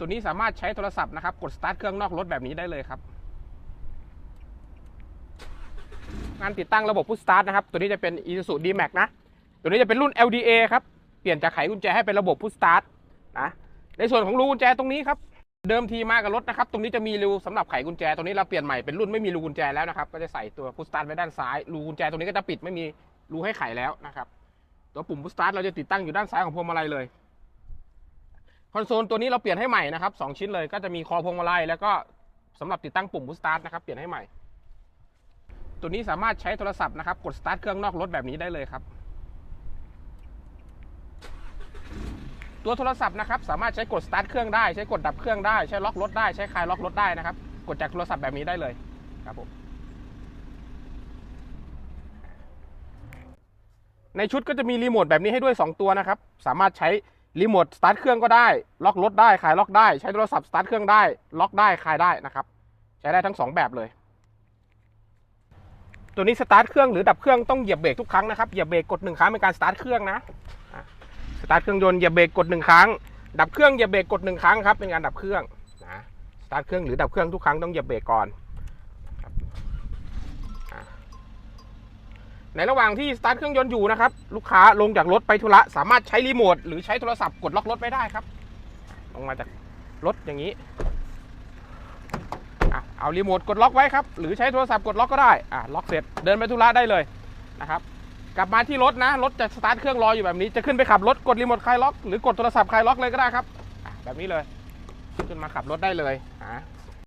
ตัวนี้สามารถใช้โทรศัพท์นะครับ กดสตาร์ทเครื่องนอกรถแบบนี้ได้เลยครับ งานติดตั้งระบบพุชสตาร์ทนะครับ ตัวนี้จะเป็น Isuzu D-Max นะ ตัวนี้จะเป็นรุ่น LDA ครับ เปลี่ยนจากไขกุญแจให้เป็นระบบพุชสตาร์ทนะ ในส่วนของรูกุญแจตรงนี้ครับ เดิมทีมากับรถนะครับ ตรงนี้จะมีรูสำหรับไขกุญแจ ตรงนี้เราเปลี่ยนใหม่เป็นรุ่นไม่มีรูกุญแจแล้วนะครับ ก็จะใส่ตัวพุชสตาร์ทไว้ด้านซ้าย รูกุญแจตรงนี้ก็จะปิดไม่มีรูให้ไขแล้วนะครับ ตัวปุ่มพุชสตาร์ทเราจะติดตั้งอยู่ด้านซ้ายของพวงมาลัยเลย คอนโซลตัวนี้เราเปลี่ยนให้ใหม่นะครับสองชิ้นเลยก็จะมีคอพวงมาลัยแล้วก็สำหรับติดตั้งปุ่มพุชสตาร์ทนะครับเปลี่ยนให้ใหม่ ตัวนี้สามารถใช้โทรศัพท์นะครับกดสตาร์ทเครื่องนอกรถแบบนี้ได้เลยครับ ตัวโทรศัพท์นะครับสามารถใช้กดสตาร์ทเครื่องได้ใช้กดดับเครื่องได้ใช้ล็อกรถได้ใช้คลายล็อกรถได้นะครับ กดจากโทรศัพท์แบบนี้ได้เลยครับผมในชุดก็จะมีรีโมทแบบนี้ให้ด้วย 2 ตัวนะครับ สามารถใช้ รีโมทสตาร์ทเครื่องก็ได้ ล็อกรถได้คลายล็อกได้ ใช้โทรศัพท์สตาร์ทเครื่องได้ ล็อกได้คลายได้นะครับ ใช้ได้ทั้ง 2 แบบเลย ตัวนี้สตาร์ทเครื่องหรือดับเครื่องต้องเหยียบเบรกทุกครั้งนะครับ เหยียบเบรกกดหนึ่งครั้งเป็นการสตาร์ทเครื่องนะอะสตาร์ทเครื่องยนต์เหยียบเบรกกดหนึ่งครั้ง ดับเครื่องเหยียบเบรกกดหนึ่งครั้งครับ เป็นการดับเครื่องนะ สตาร์ทเครื่องหรือดับเครื่องทุกครั้งต้องเหยียบเบรกก่อน ในระหว่างที่สตาร์ทเครื่องยนต์อยู่นะครับลูกค้าลงจากรถไปธุระสามารถใช้รีโมทหรือใช้โทรศัพท์กดล็อกรถไว้ได้ครับ ลงมาจากรถอย่างนี้เอารีโมทกดล็อกไว้ครับหรือใช้โทรศัพท์กดล็อกก็ได้อะล็อกเสร็จเดินไปธุระได้เลยนะครับกลับมาที่รถนะรถจะสตาร์ทเครื่องรออยู่แบบนี้จะขึ้นไปขับรถกดรีโมทคลายล็อกหรือกดโทรศัพท์คลายล็อกเลยก็ได้ครับแบบนี้เลยขึ้นมาขับรถได้เลยอะ